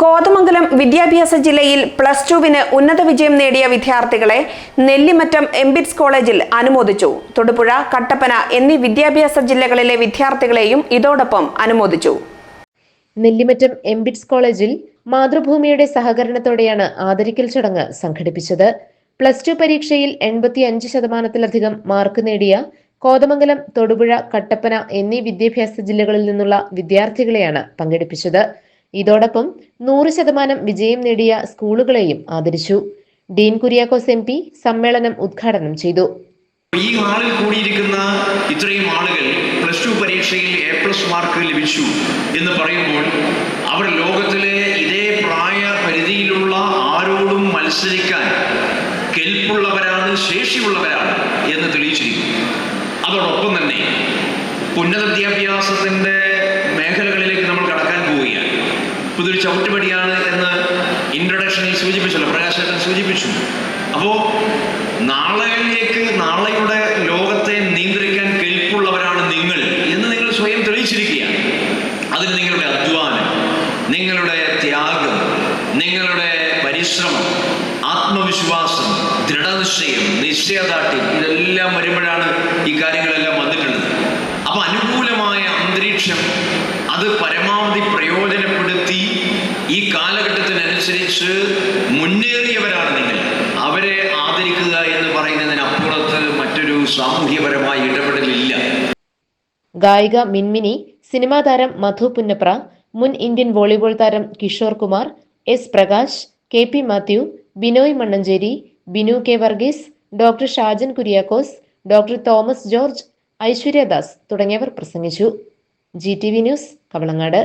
കോതമംഗലം വിദ്യാഭ്യാസ ജില്ലയിൽ പ്ലസ് ടുവിന് ഉന്നത വിജയം നേടിയ വിദ്യാർത്ഥികളെ നെല്ലിമറ്റം എംബിറ്റ്സ് കോളേജിൽ അനുമോദിച്ചു. തൊടുപുഴ കട്ടപ്പന എന്നീ വിദ്യാഭ്യാസ ജില്ലകളിലെ വിദ്യാർത്ഥികളെയും ഇതോടൊപ്പം അനുമോദിച്ചു. നെല്ലിമറ്റം എംബിറ്റ്സ് കോളേജിൽ മാതൃഭൂമിയുടെ സഹകരണത്തോടെയാണ് ആദരിക്കൽ ചടങ്ങ് സംഘടിപ്പിച്ചത്. പ്ലസ് ടു പരീക്ഷയിൽ എൺപത്തി അഞ്ച് ശതമാനത്തിലധികം മാർക്ക് നേടിയ കോതമംഗലം തൊടുപുഴ കട്ടപ്പന എന്നീ വിദ്യാഭ്യാസ ജില്ലകളിൽ നിന്നുള്ള വിദ്യാർത്ഥികളെയാണ് പങ്കെടുപ്പിച്ചത്. ഇതോടൊപ്പം നൂറ് ശതമാനം വിജയം നേടിയ സ്കൂളുകളെയും ആദരിച്ചു. ഡീൻ കുര്യാക്കോസ് എം പി സമ്മേളനം ഉദ്ഘാടനം ചെയ്തു. ഈ ഹാളിൽ കൂടിയിരിക്കുന്ന ഇത്രയും ആളുകൾ പ്ലസ് ടു പരീക്ഷയിൽ എ പ്ലസ് മാർക്ക് ലഭിച്ചു എന്ന് പറയുമ്പോൾ അവർ ലോകത്തിലെ ഇതേ പ്രായ പരിധിയിലുള്ള ആരോടും മത്സരിക്കാൻ കെൽപ്പുള്ളവരാണ് ശേഷിയുള്ളവരാണ് എന്ന് തെളിയിച്ചിരിക്കുന്നു. അതോടൊപ്പം തന്നെ ഉന്നത വിദ്യാഭ്യാസത്തിന്റെ മേഖലകളിലേക്ക് നമ്മൾ കടക്കാൻ പോവുകയാണ്. ഇതൊരു ചവിട്ടുപടിയാണ് എന്ന് ഇൻട്രൊഡക്ഷനിൽ സൂചിപ്പിച്ചല്ലോ പ്രകാശേട്ടൻ സൂചിപ്പിച്ചു. അപ്പോൾ നാളെയിലേക്ക് നാളെയുടെ ലോകത്തെ നിയന്ത്രിക്കാൻ കെൽപ്പുള്ളവരാണ് നിങ്ങൾ എന്ന് നിങ്ങൾ സ്വയം തെളിയിച്ചിരിക്കുകയാണ്. അതിന് നിങ്ങളുടെ അധ്വാനം നിങ്ങളുടെ ത്യാഗം നിങ്ങളുടെ പരിശ്രമം ആത്മവിശ്വാസം ദൃഢനിശ്ചയം നിശ്ചയദാർഢ്യം ഇതെല്ലാം വരുമ്പോഴാണ് ഈ കാര്യങ്ങളെല്ലാം വന്നിട്ടുള്ളത്. അപ്പൊ അനുകൂലമായ അന്തരീക്ഷം അത് പരമാവധി പ്രയോജനപ്പെടുത്തി ഈ കാലഘട്ടത്തിനനുസരിച്ച് മുന്നേറിയവരാണ് നിങ്ങൾ. അവരെ ആദരിക്കുക എന്ന് പറയുന്നതിനപ്പുറത്ത് മറ്റൊരു സാമൂഹ്യപരമായ ഇടപെടലില്ല. ഗായിക മിൻമിനി സിനിമാ താരം മധു പുന്നപ്ര മുൻ ഇന്ത്യൻ വോളിബോൾ താരം Kishore Kumar S Prakash K P Mathew Binoy Mannancheri Binu K Varghese doctor Shajan Kuriakose doctor Thomas George Aishwaryadas തുടങ്ങിയവർ പ്രസംഗിച്ചു. G T V news Kavalangad.